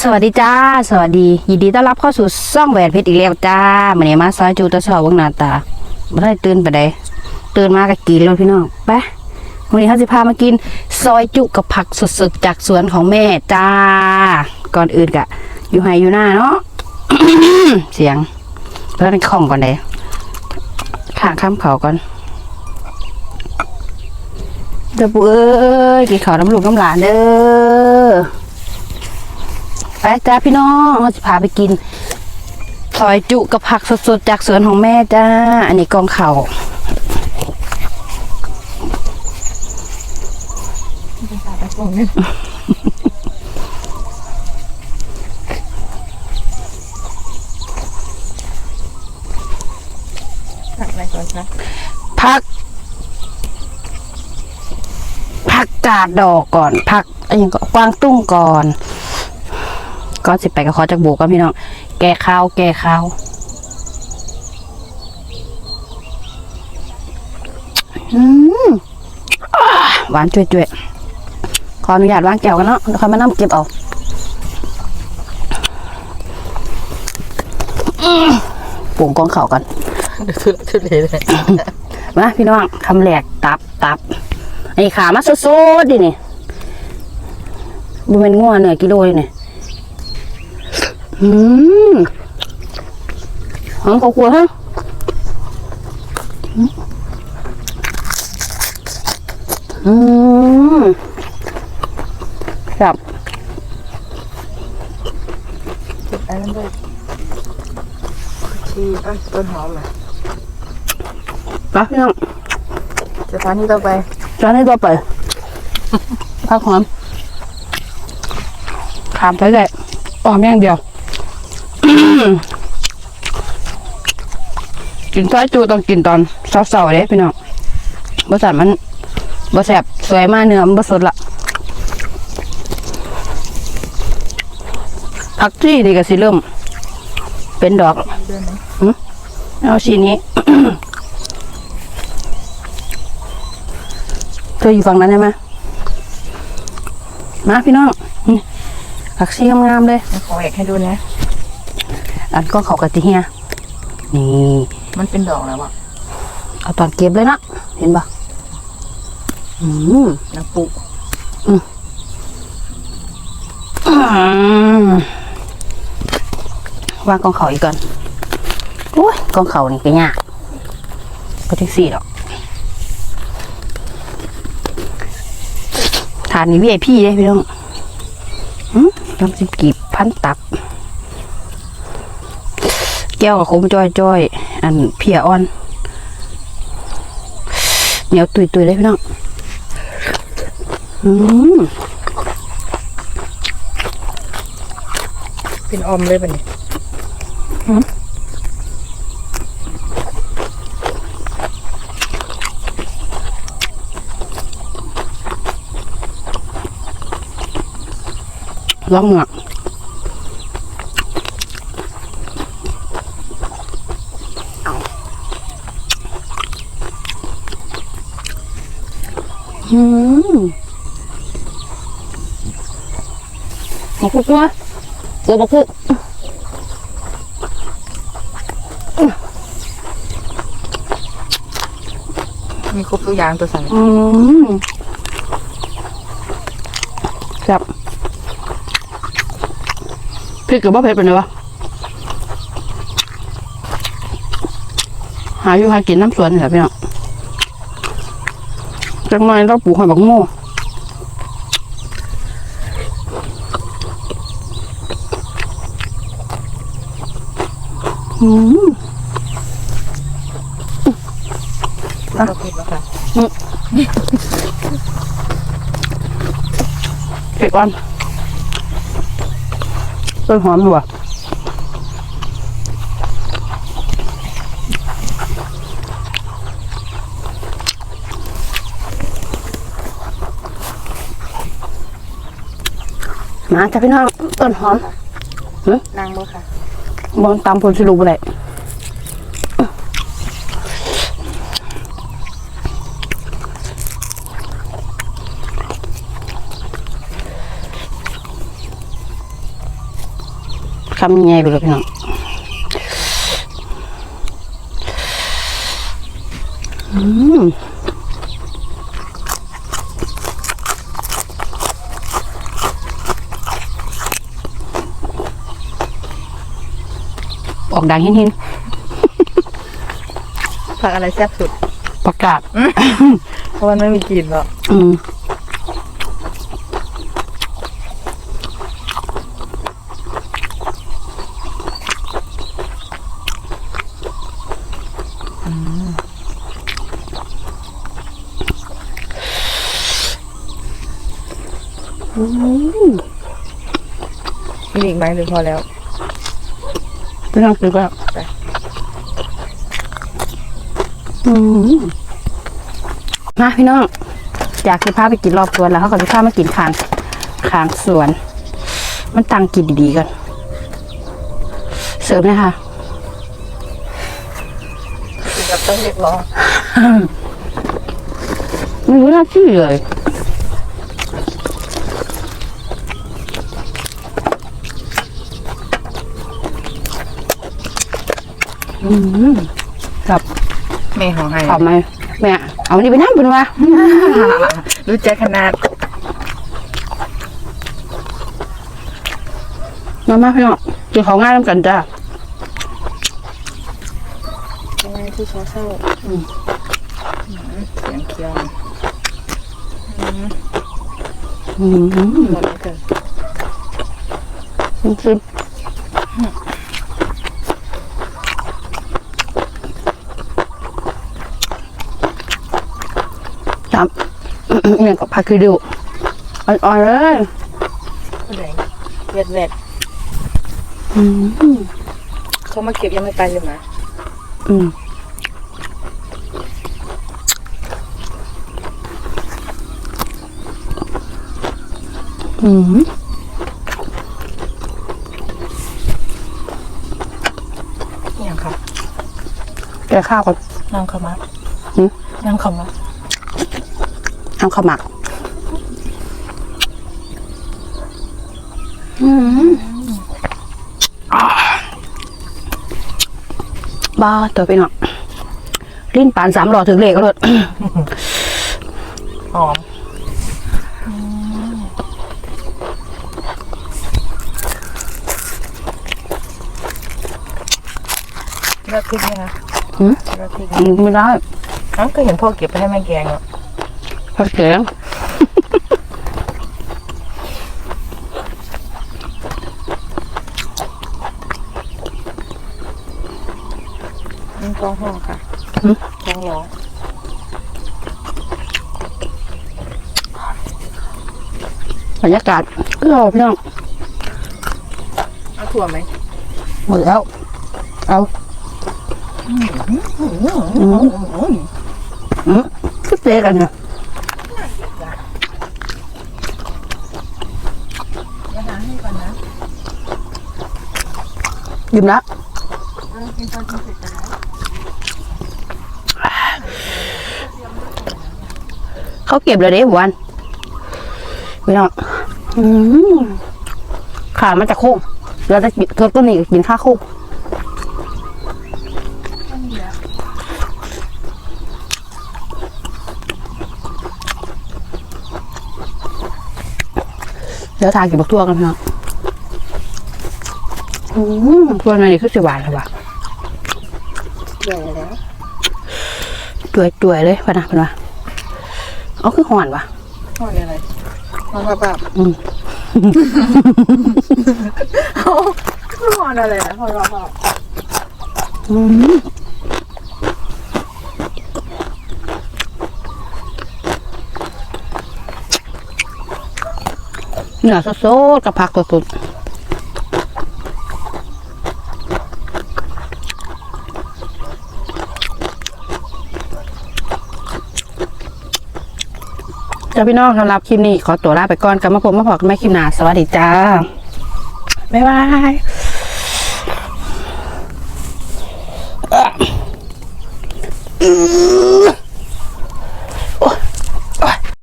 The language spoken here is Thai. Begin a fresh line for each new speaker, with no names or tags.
สวัสดีจ้า สวัสดี ยินดีต้อนรับเข้าสู่ซ่องแหวนเพชรอีกแล้วจ้ามันนี้มาซอยจูตะชอบวงนาตาไม่ได้ตื่นไปไดตื่นมาก็กินแล้วพี่น้องไปวันนี้เขาจะพามากินซอยจุกับผักสดๆจากสวนของแม่จ้า ก่อนอื่นกะ อยู่ไฮอยู่หน้าเนาะเสียงแล้วเป็นของก่อนเลยข้างข้ามเขาก่อนเด้อปูเอ้ยกินข้าวน้ำลูกน้ำหลานเด้อ ไปจ้าพี่น้องเราจะพาไปกินซอยจุกับผักสดๆจากสวนของแม่จ้า อันนี้กองเขา่า
ผักอะไรก่อนคะ
ผัก ผักกาดดอกก่อน ผักอันนี้ก็กวางตุ้งก่อน ก็สิไปกับขอจากโบกกันพี่น้อง แก่ข้าว แก่ข้าวหวานจุ้ยๆ ขออนุญาตวางแก้วกันเนาะเดี๋ยวค่อยมานั่งเก็บเอาอืมปรุงกองเข่ากัน
ทุเลเลย
มาพี่น้องคำแหลกตับตับไอ้ขามาสดๆดินี่บุเป็นงัวเหนื้อยกิโลเลยนี่ย อืมหอมข้าวคั่วฮะอืมครับ
อันนั้นด้วยชีเอ้ยต้นหอมอะ
ไปพี่น้อง
สถานีต่อไป
จานนี้ตัวเปิดผักหอมขามไปได้ออมอย่างเดียว กินซอยจูต้องกินตอนเสาๆเด้พี่น้องบริษัทมันบแสบสวยมากเนื้อมันบสดละผักที่นี่ก็สิเริ่ม เป็นดอก
เดือนไหน
เอาสีนี้เธออยู่ฝั่งนั้นใช่ไหมมาพี่น้องนี่ผักชีงามๆเลย
ขอแอกให้ดูนะ
อันก็เขากะติเฮียนี่
มันเป็นดอกแล้วอะ
เอาตอนเก็บเลยนะเห็นปะอืม
น้ำปุ
อืมวางกองเขาอีกก่อนโอ้ยกองเขานี่ก็ยากก็แท็กซี่ดอกทานนี่วีไอพีเลยพี่น้องอืมลำสิบกีบพันตับ แก้วกับคมจ้อยจ้อยๆอันเพียอ่อนเหนียวตุยตุยๆเลยพี่น้องอืม
เป็นออมเลยป่ะเนี่ย
ร้องเหงือก อืมมาคุกตัวเสือบอกคุก
มีครบทุกอย่างตัวสั่ง
อืมครับพริกกับบ่เผ็ดเป็นไงวะหาอยู่หากินน้ำสวนนี่แหละพี่น้อง จังหน่อยเราปลูกหอยบักโม่อืม
เราเผ็ดแล้วค่ะ
เผ็ดอ่อนต้นหอมดีกว่า มาจ้ะพี่น้องต้นหอม
นางบ่ค่ะ
บองตามผลสรุปเลยคำยังไงไปเลยพี่น้องอืม ออกดังหินหิน
ผักอะไรแซ่บสุด
ๆประกาศ
เพราะมันไม่มีกลิ่นหรอก
อืม
มีอีกไหมหรือพอแล้ว
พี่น้องซื้อก็
ไป
อืมมาพี่น้อง อยากจะพาไปกินรอบสวนแล้วเขาก็จะพามากินขางขางสวน มันตั้งกินดีๆกันเสิร์ฟไหมคะ
กินกับต้องเรียกร้อง
ไม่รู้น่าชื่อเลย อืมกับ
แม่ของให้
เอาไหมแม่เอาอันนี้ไปนั่งบนมา
รู้ใจขนาด
มามาพี่น้องกินของง่ายน้ำกันจ้า
ยังไงที่เขาเศร้าอืมเสียงเคี้ยว
อืม
หมดแล้วเกิน
ชิมจำเนี่ยก็พาคือดูอ่อนๆเลย
ผู้ใดเวดเวด
อืม
เขามาเก็บยังไม่ไปเลยนะ
อืมอืม
ยังครับ
แกข้าวก่อน
น้ำขาวมัด
หืม
น้ำขาวมัด
ทำข้าวหมักอืมอ่าบ้าตัวไปหน่อยลิ้นปานสามหลอดถึงเหล็กก็เลย
หอมเลือกพริกไหมคะ
หืม
เลือกพริก
อืมไม่ได้
อ้าวก็เห็นพ่อเก็บไปให้แม่แกงอะ
ผักแข็ง
นี่กองห่อค่ะกองร้อง
บรรยากาศก็รอพี่น้อง
เอาถั่วไหม
หมดแล้ว เอาอืมอืมก็เตะกันเนี่ย
เดี๋ยวหาให้ก่อนนะ
ยิ้ม
นะ
เขาเก็บเลยเด้หวานพี่น้องขามันจะโค้งเราจะกินเธอต้นนี้กินข้าวโค้งเดี๋ยวทานกินบักทั่วกันพี่น้อง อืมทั่วในนี้คือสิหวานเลยว่ะ
ใหญ่แล้ว
จ่วยๆเลยพะนะพะนะเอาคือหอนว่ะ
ห่อเนี่ยอะไรห่อแบบแบบ
อืม
เอาห่ออะไรนะห่อแบบแบบ
อืมเนื้อสดๆกับผักสดๆ จ้าพี่น้องสำหรับคลิปนี้ขอตัวลาไปก่อนกลับมาพบมาพอกันไม่คลิปหน้าสวัสดีจ้าบ๊ายบาย